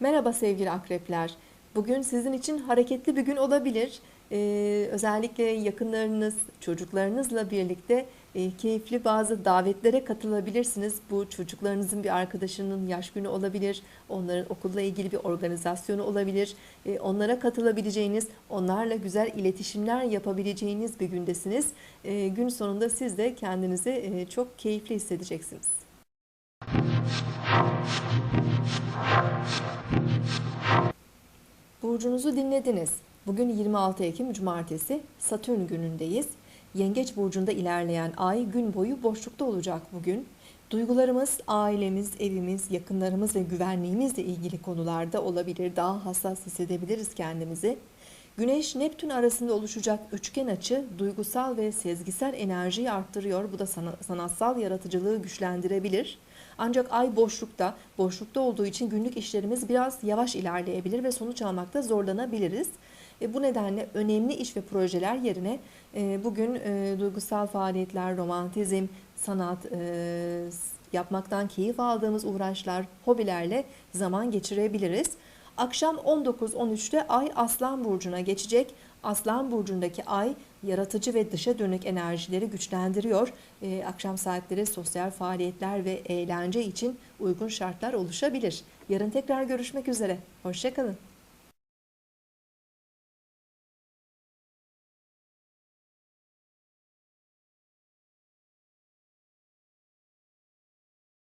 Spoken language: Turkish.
Merhaba sevgili akrepler. Bugün sizin için hareketli bir gün olabilir. Ee, özellikle yakınlarınız, çocuklarınızla birlikte e, keyifli bazı davetlere katılabilirsiniz. Bu çocuklarınızın bir arkadaşının yaş günü olabilir, onların okulla ilgili bir organizasyonu olabilir. E, onlara katılabileceğiniz, onlarla güzel iletişimler yapabileceğiniz bir gündesiniz. E, gün sonunda siz de kendinizi e, çok keyifli hissedeceksiniz. Burcunuzu dinlediniz. Bugün 26 Ekim Cumartesi Satürn günündeyiz. Yengeç burcunda ilerleyen ay gün boyu boşlukta olacak bugün. Duygularımız, ailemiz, evimiz, yakınlarımız ve güvenliğimizle ilgili konularda olabilir. Daha hassas hissedebiliriz kendimizi. Güneş Neptün arasında oluşacak üçgen açı duygusal ve sezgisel enerjiyi arttırıyor. Bu da sana- sanatsal yaratıcılığı güçlendirebilir. Ancak ay boşlukta, boşlukta olduğu için günlük işlerimiz biraz yavaş ilerleyebilir ve sonuç almakta zorlanabiliriz. E, bu nedenle önemli iş ve projeler yerine e, bugün e, duygusal faaliyetler, romantizm, sanat, e, yapmaktan keyif aldığımız uğraşlar, hobilerle zaman geçirebiliriz. Akşam 19-13'te Ay Aslan Burcu'na geçecek. Aslan Burcu'ndaki Ay yaratıcı ve dışa dönük enerjileri güçlendiriyor. Ee, akşam saatleri sosyal faaliyetler ve eğlence için uygun şartlar oluşabilir. Yarın tekrar görüşmek üzere. Hoşçakalın.